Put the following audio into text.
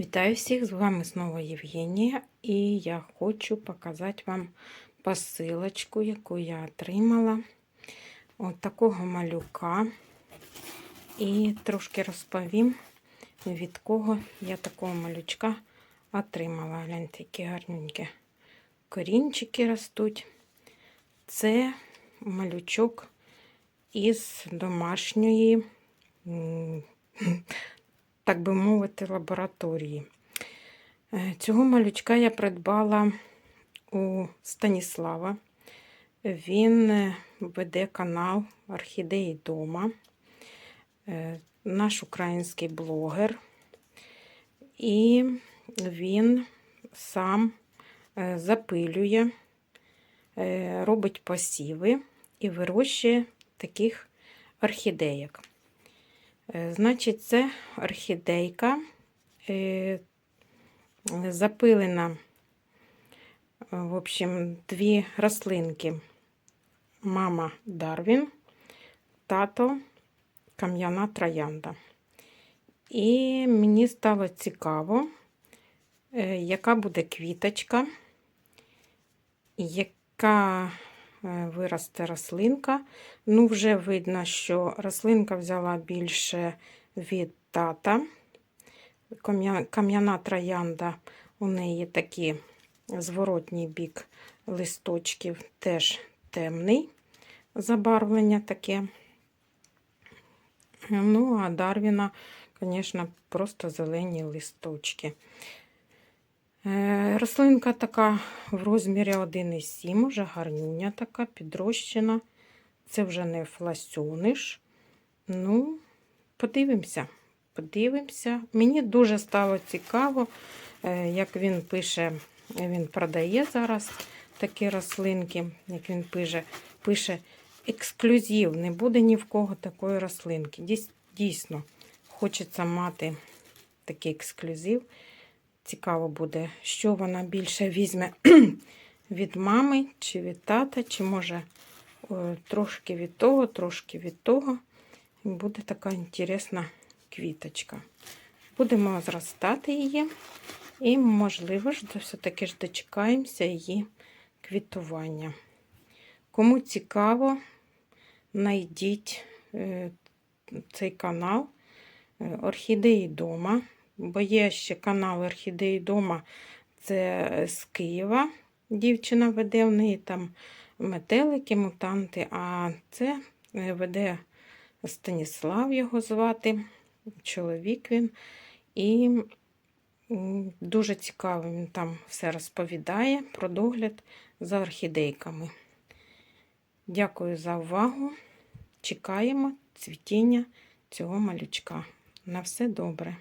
Вітаю всіх! З вами знову Євгенія, і я хочу показати вам посилочку, яку я отримала. От такого малюка. І трошки розповім, від кого я такого малючка отримала. Гляньте, які гарненькі корінчики ростуть. Це малючок із домашньої так би мовити, лабораторії. Е, Цього малючка я придбала у Станіслава. Він е, веде канал Орхідеї Дома, Е, наш український блогер, і він сам запилює, робить посіви і вирощує таких орхідеїк. Е, Значить, це орхідейка е, запилена, е, в общем, дві рослинки. Мама Дарвін, тато кам'яна троянда. І мені стало цікаво, яка буде квіточка, яка виросте рослинка. Ну, вже видно, що рослинка взяла більше від тата. Кам'яна троянда, у неї такі зворотній бік листочків, теж темний забарвлення таке. Ну, а Дарвіна, звісно, просто зелені листочки. Е, Рослинка така в розмірі 1,7, вже гарнюня така, підрощена. Це вже не фласюниш. Ну, подивимося. Подивимося. Мені дуже стало цікаво, е, як він пише, він продає зараз такі рослинки, як він пише, пише ексклюзив. Не буде ні в кого такої рослинки. Дійсно, хочеться мати такий ексклюзив. Цікаво буде, що вона більше візьме від мами чи від тата, чи може е, трошки від того, трошки від того. Буде така інтересна квіточка. Будемо зростати її. І, можливо, все-таки ж дочекаємося її квітування. Кому цікаво, знайдіть е, цей канал е, Орхідеї дома. Бо є ще канал Орхідеї дома, це з Києва. Дівчина веде в неї там метелики, мутанти, а це е, веде Станіслав його звати, чоловік він. І дуже цікаво він там все розповідає про догляд за орхідейками. Дякую за увагу. Чекаємо цвітіння цього малючка. На все добре.